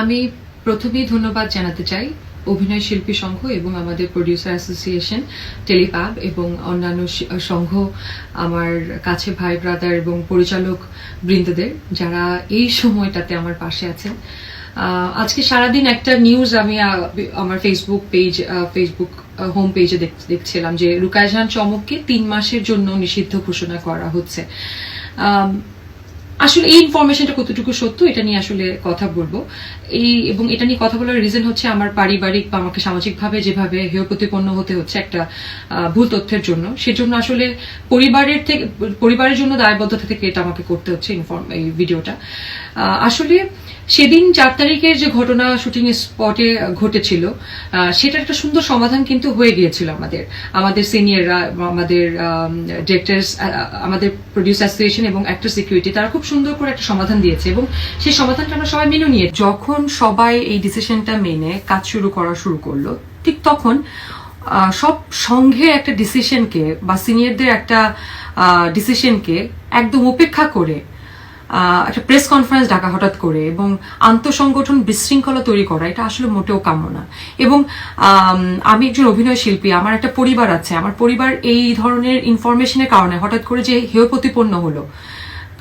আমি প্রথমেই ধন্যবাদ জানাতে চাই অভিনয় শিল্পী সংঘ এবং আমাদের প্রডিউসার অ্যাসোসিয়েশন টেলিপাব এবং অন্যান্য সংঘ, আমার কাছে ভাই ব্রাদার এবং পরিচালক বৃন্দদের, যারা এই সময়টাতে আমার পাশে আছেন। আজকে সারাদিন একটা নিউজ আমি আমার ফেসবুক পেজ ফেসবুক হোম পেজে দেখছিলাম যে রুকায়জান চমককে তিন মাসের জন্য নিষিদ্ধ ঘোষণা করা হচ্ছে। আসলে এই ইনফরমেশনটা কতটুকু সত্য, এটা নিয়ে আসলে কথা বলব। এই এবং এটা নিয়ে কথা বলার রিজন হচ্ছে আমার পারিবারিক বা আমাকে সামাজিকভাবে যেভাবে হেয় প্রতিপন্ন হতে হচ্ছে একটা ভুল তথ্যের জন্য। সেজন্য আসলে পরিবারের থেকে, পরিবারের জন্য দায়বদ্ধতা থেকে এটা আমাকে করতে হচ্ছে ইনফর্ম এই ভিডিওটা আসলে সেদিন চার তারিখের যে ঘটনা শুটিং স্পটে ঘটেছিল সেটার একটা সুন্দর সমাধান কিন্তু হয়ে গিয়েছিল আমাদের। আমাদের সিনিয়ররা আমাদের ডিরেক্টর্স আমাদের প্রডিউস অ্যাসোসিয়েশন এবং অ্যাক্টর সিকিউরিটি তারা খুব সুন্দর করে একটা সমাধান দিয়েছে এবং সেই সমাধানটা আমরা সবাই মেনে নিয়ে যখন সবাই এই ডিসিশনটা মেনে কাজ শুরু করা শুরু করল, ঠিক তখন সব সংঘে একটা ডিসিশনকে বা সিনিয়রদের একটা ডিসিশনকে একদম উপেক্ষা করে একটা প্রেস কনফারেন্স ডাকা হঠাৎ করে এবং আন্তঃসংগঠন বিশৃঙ্খলা তৈরি করা, এটা আসলে মোটেও কাম্য না। এবং, আমি একজন অভিনয় শিল্পী, আমার একটা পরিবার আছে, আমার পরিবার এই ধরনের ইনফরমেশনের কারণে হঠাৎ করে যে হেয় প্রতিপন্ন হলো।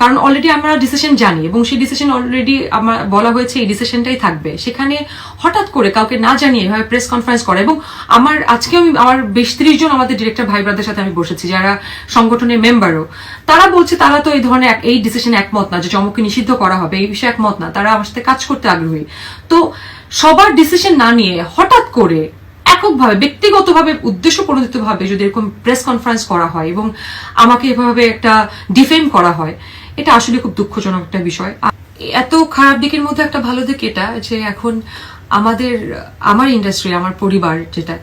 কারণ অলরেডি আমরা ডিসিশন জানি এবং সেই ডিসিশন অলরেডি আমার বলা হয়েছে এই ডিসিশনটাই থাকবে। সেখানে হঠাৎ করে কাউকে না জানিয়ে এভাবে প্রেস কনফারেন্স করা এবং আমার আজকে আমি, আমার বেশ ত্রিশ জন আমাদের ডিরেক্টর ভাই ব্রাদের সাথে আমি বসেছি, যারা সংগঠনের মেম্বারও তারা বলছে, তারা তো এই ধরনের এই ডিসিশন একমত না যে চমককে নিষিদ্ধ করা হবে, এই বিষয়ে একমত না। তারা আমার সাথে কাজ করতে আগ্রহী। তো সবার ডিসিশন না নিয়ে হঠাৎ করে এককভাবে, ব্যক্তিগতভাবে উদ্দেশ্য প্রণোদিতভাবে যদি এরকম প্রেস কনফারেন্স করা হয় এবং আমাকে এভাবে একটা ডিফেম করা হয় এটা আসলে খুব দুঃখজনক একটা বিষয়। এত খারাপ দিকের মধ্যে একটা ভালো দিক এটা যে এখন আমাদের, আমার ইন্ডাস্ট্রি আমার পরিবার যেটা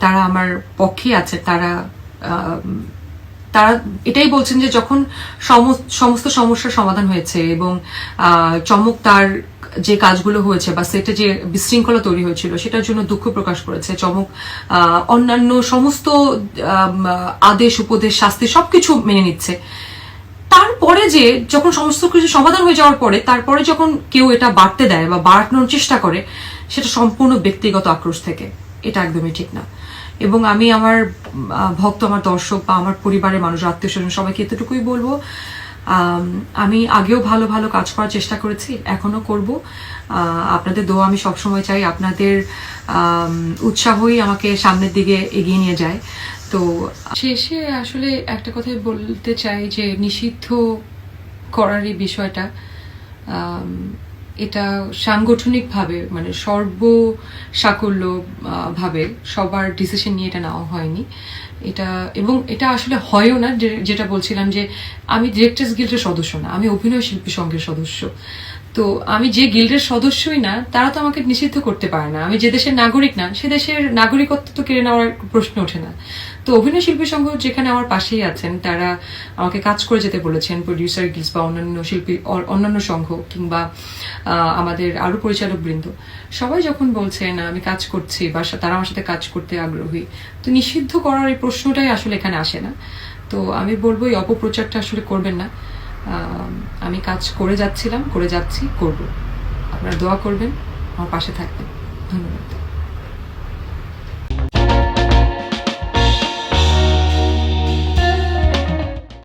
তারা আমার পক্ষে আছে, তারা তারা এটাই বলছেন যে যখন সম- সমস্ত সমস্যার সমাধান হয়েছে এবং চমক তার যে কাজগুলো হয়েছে বা সেটা যে বিশৃঙ্খলা তৈরি হয়েছিল, সেটার জন্য দুঃখ প্রকাশ করেছে। চমক অন্যান্য সমস্ত আদেশ, উপদেশ, শাস্তি সবকিছু মেনে নিচ্ছে। তারপরে যে যখন সমস্ত কিছু সমাধান হয়ে যাওয়ার পরে, তারপরে যখন কেউ এটা বাড়তে দেয় বা বাড়ানোর চেষ্টা করে, সেটা সম্পূর্ণ ব্যক্তিগত আক্রোশ থেকে। এটা একদমই ঠিক না। এবং আমি আমার ভক্ত, আমার দর্শক বা আমার পরিবারের মানুষ আত্মীয় স্বজন সবাইকে এতটুকুই বলব আম, আগেও ভালো ভালো কাজ করার চেষ্টা করেছি এখনও করব। আপনাদের দোয়া আমি সবসময় চাই আপনাদের উৎসাহই আমাকে সামনের দিকে এগিয়ে নিয়ে যায়। তো শেষে আসলে একটা কথাই বলতে চাই যে নিষিদ্ধ করারই বিষয়টা এটা সাংগঠনিকভাবে মানে সর্ব সাকল্য ভাবে সবার ডিসিশন নিয়ে এটা নেওয়া হয়নি। এটা, এবং এটা আসলে হয়ও না যেটা বলছিলাম যে আমি ডিরেক্টর্স গিল্ডের সদস্য না, আমি অভিনয় শিল্পী সংঘের সদস্য। তো আমি যে গিল্ডের সদস্যই না, তারা তো আমাকে নিষিদ্ধ করতে পারে না। আমি যে দেশের নাগরিক না, সে দেশের নাগরিকত্ব তো কেড়ে নেওয়ার প্রশ্ন ওঠে না। তো অভিনয় শিল্পী সংঘ যেখানে আমার পাশেই আছেন, তারা আমাকে কাজ করে যেতে বলেছেন প্রডিউসার গিলস বা অন্যান্য শিল্পী অন্যান্য সংঘ কিংবা আমাদের আরও পরিচালক বৃন্দ। সবাই যখন বলছেন, আমি কাজ করছি বা তারা আমার সাথে কাজ করতে আগ্রহী তো নিষিদ্ধ করার এই প্রশ্নটাই আসলে এখানে আসে না। তো আমি বলব, এই অপপ্রচারটা আসলে করবেন না। আমি কাজ করে যাচ্ছিলাম, করে যাচ্ছি, করব। আপনারা দোয়া করবেন, আমার পাশে থাকবেন। ধন্যবাদ।